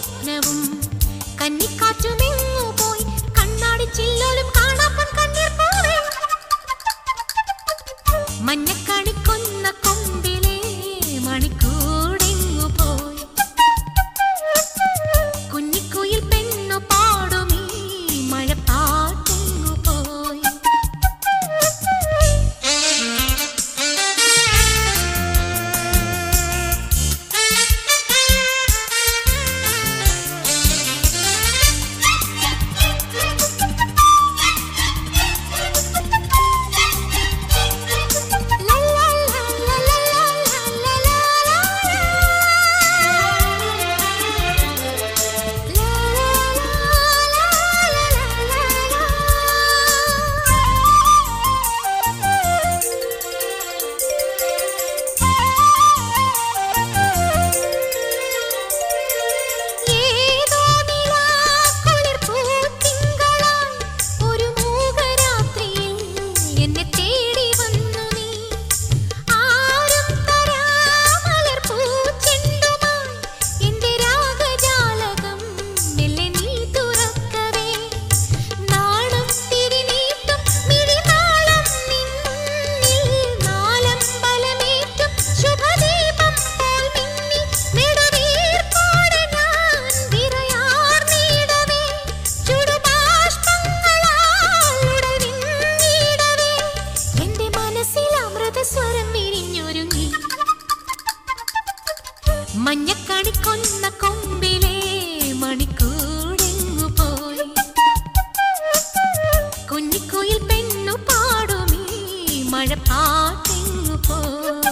സ്വപ്നവും കന്നിക്കാറ്റുമെങ്ങു പോയി. കണ്ണാടി ചില്ലോലും കാണാപ്പൻ കണ്ണീർ പോലെ. മഞ്ഞക്കാ മഞ്ഞക്കണി കൊന്ന കൊമ്പിലെ മണിക്കൂടെങ്ങു പോയി? കുഞ്ഞിക്കുയിൽ പെണ്ണു പാടുമീ മഴ പാട്ടെങ്ങു പോയി?